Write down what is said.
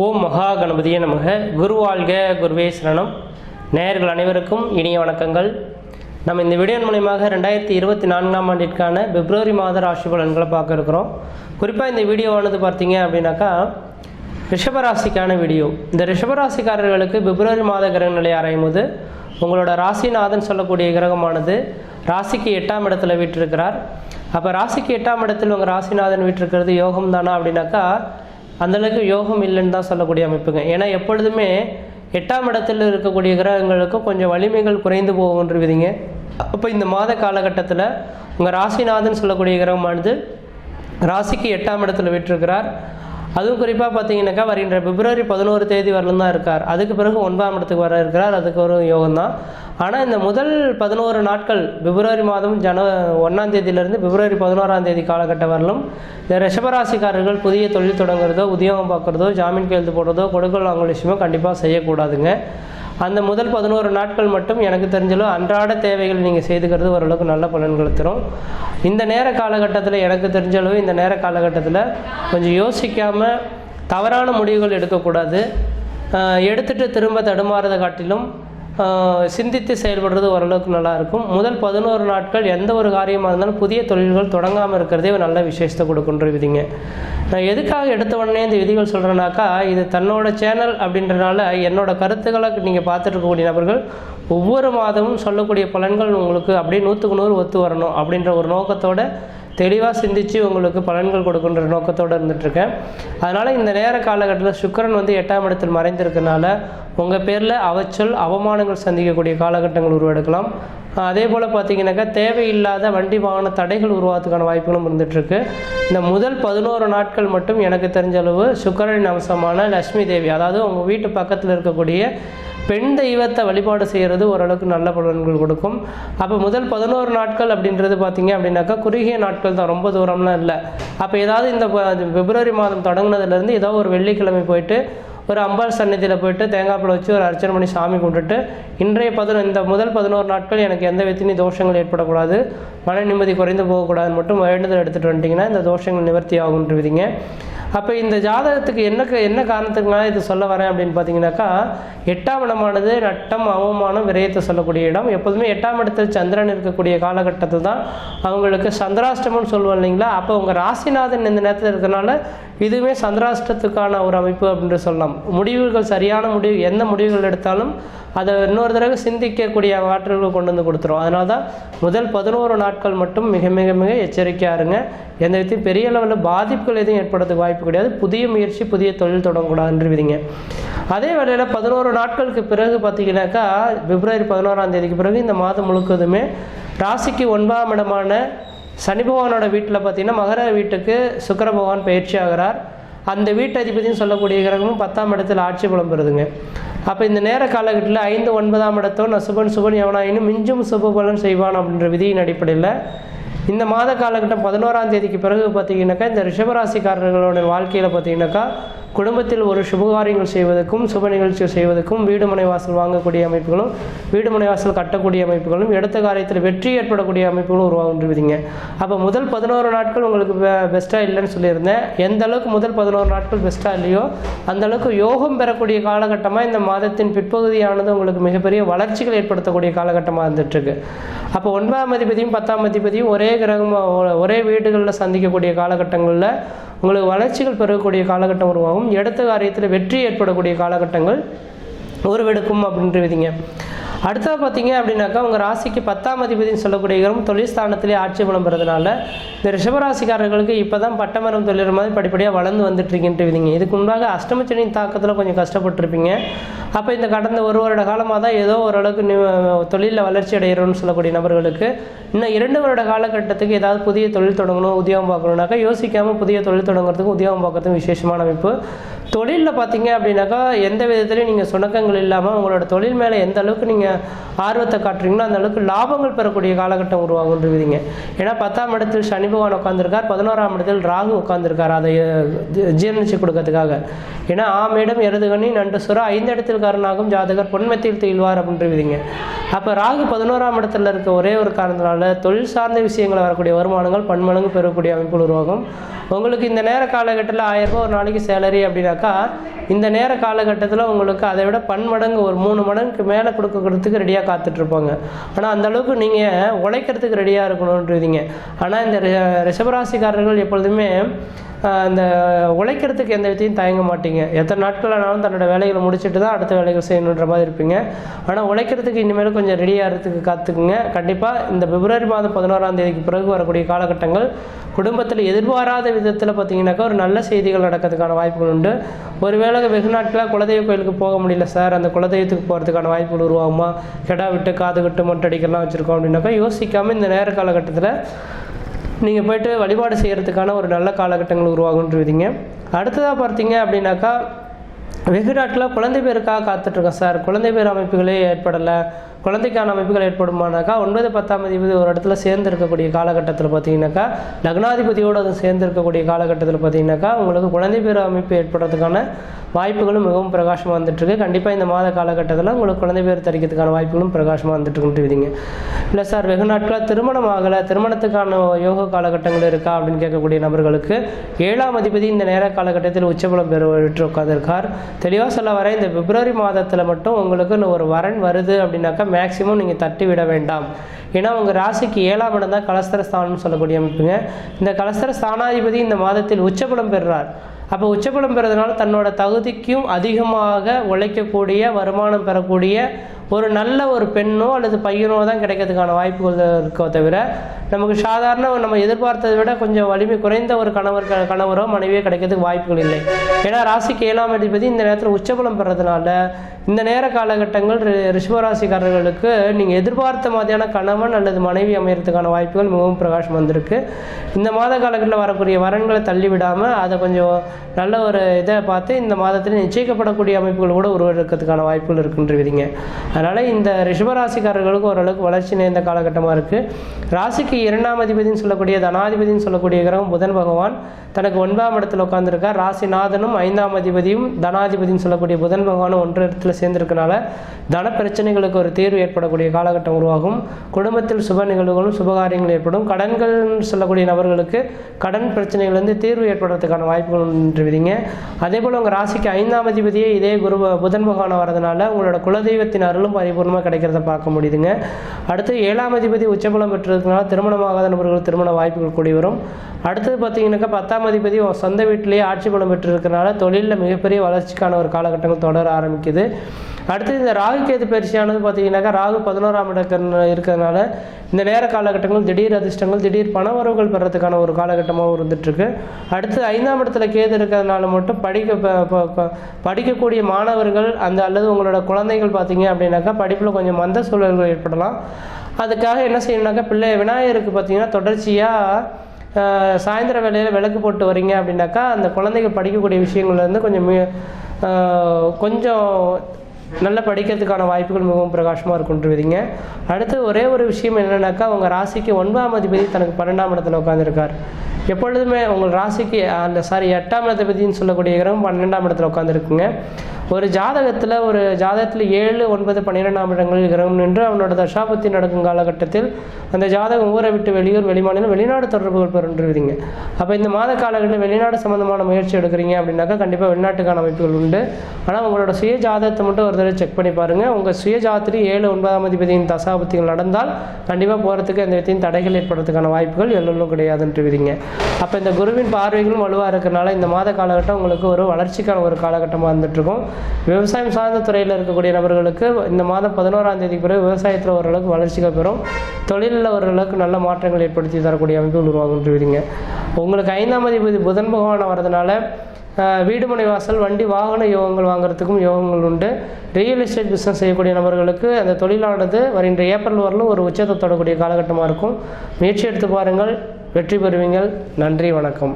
ஓம் மகா கணபதியே நமக. குரு வாழ்க குருவே சரணம். நேயர்கள் அனைவருக்கும் இனிய வணக்கங்கள். நம்ம இந்த வீடியோ மூலயமாக ரெண்டாயிரத்தி இருபத்தி நான்காம் ஆண்டிற்கான பிப்ரவரி மாத ராசி பலன்களை பார்க்க இருக்கிறோம். குறிப்பாக இந்த வீடியோவானது பார்த்தீங்க அப்படின்னாக்கா ரிஷபராசிக்கான வீடியோ இந்த ரிஷபராசிக்காரர்களுக்கு பிப்ரவரி மாத கிரக நிலை ஆராயும் போது உங்களோட ராசிநாதன் சொல்லக்கூடிய கிரகமானது ராசிக்கு எட்டாம் இடத்துல வீட்டிருக்கிறார் அப்போ ராசிக்கு எட்டாம் இடத்தில் உங்கள் ராசிநாதன் வீட்டிருக்கிறது யோகம் தானா அப்படின்னாக்கா அந்தளவுக்கு யோகம் இல்லைன்னு தான் சொல்லக்கூடிய அமைப்புங்க. ஏன்னா எப்பொழுதுமே எட்டாம் இடத்தில் இருக்கக்கூடிய கிரகங்களுக்கு கொஞ்சம் வலிமைகள் குறைந்து போகுன்றவிதிங்க அப்போ இந்த மாத காலகட்டத்தில் உங்கள் ராசிநாதன் சொல்லக்கூடிய கிரகமானது ராசிக்கு எட்டாம் இடத்துல விட்டுருக்கிறார். அதுவும் குறிப்பாக பார்த்தீங்கன்னாக்கா வருகின்ற பிப்ரவரி பதினோரு தேதி வரலும் தான் இருக்கார். அதுக்கு பிறகு ஒன்பதாம் இடத்துக்கு வர இருக்கிறார். அதுக்கு ஒரு யோகம் தான். ஆனால் இந்த முதல் பதினோரு நாட்கள் பிப்ரவரி மாதம் ஜன ஒன்றாம் தேதியிலிருந்து பிப்ரவரி பதினோராம் தேதி காலகட்டம் வரலும் இந்த ரிஷபராசிக்காரர்கள் புதிய தொழில் தொடங்குறதோ உத்தியோகம் பார்க்குறதோ ஜாமீன் கையெழுத்து போடுறதோ கொடுக்கல் வாங்கல் விஷயமோ கண்டிப்பாக செய்யக்கூடாதுங்க. அந்த முதல் பதினோரு நாட்கள் மட்டும் எனக்கு தெரிஞ்சளவு அன்றாட தேவைகள் நீங்கள் செய்துக்கிறது ஓரளவுக்கு நல்ல பலன்களை தரும் இந்த நேர காலகட்டத்தில் எனக்கு தெரிஞ்சளவு இந்த நேர காலகட்டத்தில் கொஞ்சம் யோசிக்காமல் தவறான முடிவுகள் எடுக்கக்கூடாது. எடுத்துகிட்டு எடுத்துட்டு திரும்ப தடுமாறதை காட்டிலும் சிந்தித்து செயல்படுறது ஓரளவுக்கு நல்லாயிருக்கும். முதல் பதினோரு நாட்கள் எந்த ஒரு காரியமாக இருந்தாலும் புதிய தொழில்கள் தொடங்காமல் இருக்கிறதே ஒரு நல்ல விசேஷத்தை கொடுக்குன்ற விதிங்க. நான் எதுக்காக எடுத்த உடனே இந்த விதிகள் சொல்கிறேன்னாக்கா இது தன்னோட சேனல் அப்படின்றனால என்னோட கருத்துக்களை நீங்கள் பார்த்துட்டு இருக்கக்கூடிய நபர்கள் ஒவ்வொரு மாதமும் சொல்லக்கூடிய பலன்கள் உங்களுக்கு அப்படியே நூற்றுக்கு நூறு ஒத்து வரணும் அப்படின்ற ஒரு நோக்கத்தோடு தெளிவாக சிந்தித்து உங்களுக்கு பலன்கள் கொடுக்குன்ற நோக்கத்தோடு இருந்துகிட்ருக்கேன் அதனால் இந்த நேர காலகட்டத்தில் சுக்கரன் வந்து எட்டாம் இடத்தில் மறைந்திருக்கனால உங்கள் பேரில் அவச்சொல் அவமானங்கள் சந்திக்கக்கூடிய காலகட்டங்கள் உருவெடுக்கலாம். அதே போல் பார்த்தீங்கன்னாக்கா தேவையில்லாத வண்டி வாகன தடைகள் உருவாகிறதுக்கான வாய்ப்புகளும் இருந்துகிட்ருக்கு இந்த முதல் பதினோரு நாட்கள் மட்டும் எனக்கு தெரிஞ்ச அளவு சுக்கரனின் அம்சமான லக்ஷ்மி தேவி அதாவது உங்கள் வீட்டு பக்கத்தில் இருக்கக்கூடிய பெண் தெய்வத்தை வழிபாடு செய்கிறது ஓரளவுக்கு நல்ல பலன்கள் கொடுக்கும். அப்போ முதல் பதினோரு நாட்கள் அப்படின்றது பார்த்தீங்க அப்படின்னாக்கா குறுகிய நாட்கள் தான் ரொம்ப தூரம்லாம் இல்லை. அப்போ ஏதாவது இந்த பிப்ரவரி மாதம் தொடங்கினதுலேருந்து ஏதோ ஒரு வெள்ளிக்கிழமை போயிட்டு ஒரு அம்பாள் சன்னதியில் போயிட்டு தேங்காய் பழம் வச்சு ஒரு அர்ச்சனை பண்ணி சாமி கும்பிட்டுட்டு இன்றைய பதினோ இந்த முதல் பதினோரு நாட்கள் எனக்கு எந்த விதத்திலையும் தோஷங்கள் ஏற்படக்கூடாது. மன நிம்மதி குறைந்து போகக்கூடாதுன்னு மட்டும் வேண்டுதல் எடுத்துகிட்டு வந்துட்டிங்கன்னா இந்த தோஷங்கள் நிவர்த்தி ஆகுன்றவிதிங்க அப்போ இந்த ஜாதகத்துக்கு என்ன என்ன காரணத்துக்குனால இது சொல்ல வரேன் அப்படின்னு பார்த்தீங்கன்னாக்கா எட்டாம் இடமானது நட்டம் அவமானம் விரயத்தை சொல்லக்கூடிய இடம். எப்போதுமே எட்டாம் இடத்தில் சந்திரன் இருக்கக்கூடிய காலகட்டத்தில் தான் அவங்களுக்கு சந்திராஷ்டமம்னு சொல்லுவோம் இல்லைங்களா? அப்போ உங்கள் ராசிநாதன் இந்த நேரத்தில் இருக்கிறனால இதுவுமே சந்திராஷ்டத்துக்கான ஒரு அமைப்பு அப்படின்னு சொல்லலாம். முடிவுகள் சரியான முடிவு எந்த முடிவுகள் எடுத்தாலும் அதை இன்னொரு தடவை சிந்திக்கக்கூடிய ஆற்றல்கள் கொண்டு வந்து கொடுத்துரும். அதனால தான் முதல் பதினோரு நாட்கள் மட்டும் மிக மிக மிக எச்சரிக்கையாக இருங்க. எந்த விதத்தையும் பெரிய அளவில் பாதிப்புகள் எதுவும் ஏற்படுறதுக்கு வாய்ப்பு கிடையாது. புதிய முயற்சி புதிய தொழில் தொடங்கக்கூடாதுன்றவிதிங்க அதே வேளையில் பதினோரு நாட்களுக்கு பிறகு பார்த்தீங்கன்னாக்கா பிப்ரவரி பதினோராம் தேதிக்கு பிறகு இந்த மாதம் முழுக்கதுமே ராசிக்கு ஒன்பதாம் இடமான சனி பகவானோட வீட்டில் பார்த்தீங்கன்னா மகர வீட்டுக்கு சுக்கர பகவான் பயிற்சி ஆகிறார். அந்த வீட்டதிபதினு சொல்லக்கூடிய கிரகமும் பத்தாம் இடத்தில் ஆட்சி பலம் பெறுதுங்க அப்போ இந்த நேர காலகட்டத்தில் ஐந்து ஒன்பதாம் இடத்தோ நான் சுபன் சுபன் எவனாயினும் மிஞ்சும் சுப பலன் செய்வான் அப்படின்ற விதியின் அடிப்படையில் இந்த மாத காலகட்டம் பதினோராம் தேதிக்கு பிறகு பார்த்தீங்கன்னாக்கா இந்த ரிஷபராசிக்காரர்களோட வாழ்க்கையில் பார்த்தீங்கன்னாக்கா குடும்பத்தில் ஒரு சுபகாரியங்கள் செய்வதற்கும் சுப நிகழ்ச்சிகள் செய்வதற்கும் வீடு மனை வாசல் வாங்கக்கூடிய அமைப்புகளும் வீடு மனை வாசல் கட்டக்கூடிய அமைப்புகளும் எடுத்த காரியத்தில் வெற்றி ஏற்படக்கூடிய அமைப்புகளும் உருவாகுன்றவிதிங்க அப்போ முதல் பதினோரு நாட்கள் உங்களுக்கு பெஸ்ட்டாக இல்லைன்னு சொல்லியிருந்தேன். எந்த அளவுக்கு முதல் பதினோரு நாட்கள் பெஸ்ட்டாக இல்லையோ அந்த அளவுக்கு யோகம் பெறக்கூடிய காலகட்டமாக இந்த மாதத்தின் பிற்பகுதியானது உங்களுக்கு மிகப்பெரிய வளர்ச்சிகள் ஏற்படுத்தக்கூடிய காலகட்டமாக இருந்துகிட்ருக்கு அப்போ ஒன்பதாம் அதிபதியும் பத்தாம் அதிபதியும் ஒரே கிரகமாக ஒரே வீடுகளில் சந்திக்கக்கூடிய காலகட்டங்களில் உங்களுக்கு வளர்ச்சிகள் பெறக்கூடிய காலகட்டம் உருவாகும். எடுத்த காரியத்தில் வெற்றி ஏற்படக்கூடிய காலகட்டங்கள் உருவெடுக்கும் அப்படின்றவிதிங்க அடுத்தது பார்த்தீங்க அப்படின்னாக்கா உங்கள் ராசிக்கு பத்தாம் அதிபதினு சொல்லக்கூடிய கிரகம் தொழில் ஸ்தானத்திலே ஆட்சி பலம் பெறதுனால இந்த ரிஷபராசிக்காரர்களுக்கு இப்போ தான் பட்டமரம் தொழில் மாதிரி படிப்படியாக வளர்ந்து வந்துட்டு இருக்கின்றவிதிங்க இதுக்கு முன்பாக அஷ்டமச்சனியின் தாக்கத்தில் கொஞ்சம் கஷ்டப்பட்டிருப்பீங்க. அப்போ இந்த கடந்த ஒரு வருட காலமாக தான் ஏதோ ஓரளவுக்கு தொழிலில் வளர்ச்சி அடைகிறோம்னு சொல்லக்கூடிய நபர்களுக்கு இன்னும் இரண்டு வருட காலகட்டத்துக்கு ஏதாவது புதிய தொழில் தொடங்கணும் உத்தியோகம் பார்க்கணுன்னாக்கா யோசிக்காமல் புதிய தொழில் தொடங்குறதுக்கும் உத்தியோகம் பார்க்கறதுக்கும் விசேஷமான அமைப்பு. தொழிலில் பார்த்தீங்க அப்படின்னாக்கா எந்த விதத்துலையும் நீங்கள் சுணக்கங்கள் இல்லாமல் உங்களோட தொழில் மேலே எந்த அளவுக்கு நீங்கள் ஆர்வத்தை காட்டுறீங்களோ அந்த அளவுக்கு லாபங்கள் பெறக்கூடிய காலகட்டம் உருவாகுன்றவிதிங்க ஏன்னா பத்தாம் இடத்தில் சனி பகவான் உட்காந்துருக்கார் பதினோராம் இடத்தில் ராகு உட்காந்துருக்கார் அதை ஜீர்ணிச்சு ஜீரணிச்சு கொடுக்கறதுக்காக. ஏன்னா ஆமிடம் எருதுகணி நண்டு சுரா ஐந்து இடத்தில் காரனாகும் ஜாதகர் பொன்மத்தில் தீழ்வார் அப்படின்றவிதிங்க அப்போ ராகு பதினோராம் இடத்துல இருக்க ஒரே ஒரு காரணத்தினால தொழில் சார்ந்த விஷயங்கள் வரக்கூடிய வருமானங்கள் பன்மடங்கு பெறக்கூடிய அமைப்புகள் உருவாகும். உங்களுக்கு இந்த நேர காலகட்டத்தில் ஆயிரம் ரூபாய் ஒரு நாளைக்கு சேலரி அப்படின்னாக்கா இந்த நேர காலகட்டத்தில் உங்களுக்கு அதை விட பன்மடங்கு ஒரு மூணு மடங்குக்கு மேலே கொடுக்கறதுக்கு ரெடியாக காத்துட்ருப்பாங்க. ஆனால் அந்தளவுக்கு நீங்கள் உழைக்கிறதுக்கு ரெடியாக இருக்கணுன்றீங்க ஆனால் இந்த ரிஷபராசிக்காரர்கள் எப்பொழுதுமே அந்த உழைக்கிறதுக்கு எந்த விதத்தையும் தயங்க மாட்டீங்க. எத்தனை நாட்கள் ஆனாலும் தன்னோட வேலைகளை முடிச்சுட்டு தான் அடுத்த வேலைகள் செய்யணுன்ற மாதிரி இருப்பீங்க. ஆனால் உழைக்கிறதுக்கு இனிமேல் கொஞ்சம் ரெடி ஆகிறதுக்கு காத்துக்குங்க. கண்டிப்பாக இந்த பிப்ரவரி மாதம் பதினோராம் தேதிக்கு பிறகு வரக்கூடிய காலகட்டங்கள் குடும்பத்தில் எதிர்பாராத விதத்தில் பார்த்தீங்கன்னாக்கா ஒரு நல்ல செய்திகள் நடக்கிறதுக்கான வாய்ப்புகள் உண்டு. ஒருவேளை வெகு நாட்களாக குலதெய்வ கோயிலுக்கு போக முடியல சார். அந்த குலதெய்வத்துக்கு போகிறதுக்கான வாய்ப்புகள் உருவாகுமா? கெடா விட்டு காது விட்டு மொட்டை அடிக்கலாம் வச்சுருக்கோம் அப்படின்னாக்கா யோசிக்காமல் இந்த நேர காலகட்டத்தில் நீங்கள் போயிட்டு வழிபாடு செய்கிறதுக்கான ஒரு நல்ல காலகட்டங்கள் உருவாகுன்றீங்க அடுத்ததாக பார்த்தீங்க அப்படின்னாக்கா வெகு குழந்தை பேருக்காக காத்துட்ருக்கோம் சார். குழந்தை பேர் அமைப்புகளே ஏற்படலை. குழந்தைக்கான அமைப்புகள் ஏற்படுமானாக்கா ஒன்பது பத்தாம் தேதி ஒரு இடத்துல சேர்ந்து இருக்கக்கூடிய காலகட்டத்தில் பார்த்தீங்கன்னாக்கா லக்னாதிபதியோடு அது சேர்ந்து இருக்கக்கூடிய காலகட்டத்தில் பார்த்தீங்கன்னாக்கா உங்களுக்கு குழந்தை பேர் அமைப்பு ஏற்படுறதுக்கான வாய்ப்புகளும் மிகவும் பிரகாசமாக வந்துட்டுருக்கு. கண்டிப்பாக இந்த மாத காலகட்டத்தில் உங்களுக்கு குழந்தை பேர் தரிக்கிறதுக்கான வாய்ப்புகளும் பிரகாசமாக வந்துட்டுருக்குன்றீங்க இல்லை சார் வெகு நாட்களாக திருமணம் ஆகலை திருமணத்துக்கான யோக காலகட்டங்கள் இருக்கா அப்படின்னு கேட்கக்கூடிய நபர்களுக்கு ஏழாம் அதிபதி இந்த நேர காலகட்டத்தில் உச்சபலம் பெற விட்டு உட்காந்துருக்கார் தெளிவாக சொல்ல வர இந்த பிப்ரவரி மாதத்தில் மட்டும் உங்களுக்கு ஒரு வரன் வருது அப்படின்னாக்கா மேக்ஸிமம் நீங்கள் தட்டி விட வேண்டாம். ஏன்னா உங்கள் ராசிக்கு ஏழாம் இடம் தான் கலஸ்தர ஸ்தானம்னு சொல்லக்கூடிய அமைப்புங்க. இந்த கலஸ்தர ஸ்தானாதிபதி இந்த மாதத்தில் உச்சபலம் பெறுறார். அப்போ உச்சபலம் பெறதுனால தன்னோட தகுதிக்கும் அதிகமாக உழைக்கக்கூடிய வருமானம் பெறக்கூடிய ஒரு நல்ல ஒரு பெண்ணோ அல்லது பையனோ தான் கிடைக்கிறதுக்கான வாய்ப்புகள் இருக்கோ தவிர நமக்கு சாதாரண நம்ம எதிர்பார்த்ததை விட கொஞ்சம் வலிமை குறைந்த ஒரு கணவர் க- கணவரோ மனைவியோ கிடைக்கிறதுக்கு வாய்ப்புகள் இல்லை. ஏன்னா ராசிக்கு ஏழாம் அதிபதி இந்த நேரத்தில் உச்சபலம் பெறதுனால இந்த நேர காலகட்டங்கள் ரி- ரிஷபராசிக்காரர்களுக்கு நீங்கள் எதிர்பார்த்த மாதிரியான கணவன் அல்லது மனைவி அமையறதுக்கான வாய்ப்புகள் மிகவும் பிரகாசம் வந்திருக்கு. இந்த மாத காலகட்டத்தில் வரக்கூடிய வரன்களை தள்ளி விடாமல் அதை கொஞ்சம் நல்ல ஒரு இதை பார்த்து இந்த மாதத்தில் நிச்சயிக்கப்படக்கூடிய அமைப்புகள் கூட உருவெடுக்கிறதுக்கான வாய்ப்புகள் இருக்குன்றீங்க. அதனால் இந்த ரிஷபராசிக்காரர்களுக்கு ஓரளவுக்கு வளர்ச்சி நிறைந்த காலகட்டமாக இருக்குது ராசிக்கு இரண்டாம் அதிபதினு சொல்லக்கூடிய தனாதிபதினு சொல்லக்கூடிய கிரகம் புதன் பகவான் தனக்கு ஒன்பதாம் இடத்துல உட்காந்துருக்கார் ராசிநாதனும் ஐந்தாம் அதிபதியும் தனாதிபதினு சொல்லக்கூடிய புதன் பகவானும் ஒன்று இடத்துல சேர்ந்திருக்கனால தன பிரச்சனைகளுக்கு ஒரு தீர்வு ஏற்படக்கூடிய காலகட்டம் உருவாகும். குடும்பத்தில் சுப நிகழ்வுகளும் சுபகாரியங்கள் ஏற்படும். கடன்கள் சொல்லக்கூடிய நபர்களுக்கு கடன் பிரச்சனைகள் தீர்வு ஏற்படுறதுக்கான வாய்ப்புகள் உண்டு விதிங்க. அதே போல் உங்கள் ராசிக்கு ஐந்தாம் அதிபதியே இதே குரு புதன் பகவான் வரதுனால உங்களோட குலதெய்வத்தின் அருளும் பரிபூர்ணமாக கிடைக்கிறத பார்க்க முடியுதுங்க. அடுத்து ஏழாம் அதிபதி உச்சபலம் பெற்றதுனால திருமணமாகாத நபர்கள் திருமண வாய்ப்புகள் கூடி வரும். அடுத்தது பார்த்தீங்கன்னாக்கா பத்தாம் அதிபதி உன் சொந்த வீட்டிலேயே ஆட்சி பலம் பெற்றிருக்கிறனால தொழிலில் மிகப்பெரிய வளர்ச்சிக்கான ஒரு காலகட்டங்கள் தொடர ஆரம்பிக்குது. அடுத்து இந்த ராகு கேது பயிற்சியானது பார்த்தீங்கன்னாக்கா ராகு பதினோராம் இடக்கன் இருக்கிறதுனால இந்த நேர காலகட்டங்கள் திடீர் அதிர்ஷ்டங்கள் திடீர் பண வரவுகள் பெறத்துக்கான ஒரு காலகட்டமாக இருந்துகிட்ருக்கு அடுத்து ஐந்தாம் இடத்துல கேது இருக்கிறதுனால மட்டும் படிக்க படிக்கக்கூடிய மாணவர்கள் அந்த அல்லது உங்களோட குழந்தைகள் பார்த்தீங்க அப்படின்னாக்கா படிப்பில் கொஞ்சம் மந்த சூழல்கள் ஏற்படலாம். அதுக்காக என்ன செய்யணும்னாக்கா பிள்ளை விநாயகருக்கு பார்த்தீங்கன்னா தொடர்ச்சியாக சாயந்தர வேலையில் விளக்கு போட்டு வரீங்க அப்படின்னாக்கா அந்த குழந்தைகள் படிக்கக்கூடிய விஷயங்கள்லேருந்து கொஞ்சம் கொஞ்சம் நல்லா படிக்கிறதுக்கான வாய்ப்புகள் மிகவும் பிரகாசமாக இருக்குன்றீங்க அடுத்து ஒரே ஒரு விஷயம் என்னென்னாக்கா உங்கள் ராசிக்கு ஒன்பதாம் அதிபதி தனக்கு பன்னெண்டாம் இடத்துல உட்காந்துருக்கார் எப்பொழுதுமே உங்கள் ராசிக்கு அந்த சாரி எட்டாம் அதிபதினு சொல்லக்கூடிய கிரகம் பன்னெண்டாம் இடத்துல உட்காந்துருக்குங்க ஒரு ஜாதகத்தில் ஒரு ஜாதகத்தில் ஏழு ஒன்பது பன்னிரெண்டாம் இடங்களில் கிரகம் நின்று அவனோட தசாபத்தி நடக்கும் காலகட்டத்தில் அந்த ஜாதகம் ஊரை விட்டு வெளியூர் வெளிமாநிலம் வெளிநாடு தொடர்புகள் பெறுன்றீங்க அப்போ இந்த மாத காலங்களில் வெளிநாடு சம்மந்தமான முயற்சி எடுக்கிறீங்க அப்படின்னாக்கா கண்டிப்பாக வெளிநாட்டுக்கான அமைப்புகள் உண்டு. ஆனால் உங்களோட சுய ஜாதகத்தை மட்டும் ஒரு தடவை செக் பண்ணி பாருங்கள் உங்கள் சுய ஜாதத்திலே ஏழு ஒன்பதாம் அதிபதியின் தசாபத்திகள் நடந்தால் கண்டிப்பாக போகிறதுக்கு எந்த விதத்தையும் தடைகள் ஏற்படுறதுக்கான வாய்ப்புகள் எல்லோரும் கிடையாதுன்றுவீங்க அப்போ இந்த குருவின் பார்வைகளும் வலுவாக இருக்கிறனால இந்த மாத காலகட்டம் உங்களுக்கு ஒரு வளர்ச்சிக்கான ஒரு காலகட்டமாக இருந்துகிட்ருக்கும் விவசாயம் சார்ந்த துறையில் இருக்கக்கூடிய நபர்களுக்கு இந்த மாதம் பதினோராம் தேதி பிறகு விவசாயத்தில் ஓரளவுக்கு வளர்ச்சிகள் பெறும். தொழிலில் ஓரளவுக்கு நல்ல மாற்றங்கள் ஏற்படுத்தி தரக்கூடிய அமைப்புகள் உருவாகுன்றீங்க உங்களுக்கு ஐந்தாம் அதிபதி புதன் பகவான் வரதுனால வீடுமனை வாசல் வண்டி வாகன யோகங்கள் வாங்குறதுக்கும் யோகங்கள் உண்டு. ரியல் எஸ்டேட் பிஸ்னஸ் செய்யக்கூடிய நபர்களுக்கு அந்த தொழிலானது வருகின்ற ஏப்ரல் வரலும் ஒரு உச்சத்தை தொடக்கூடிய காலகட்டமாக இருக்கும். முயற்சி எடுத்து பாருங்கள். வெற்றி பெறுவீங்கள். நன்றி வணக்கம்.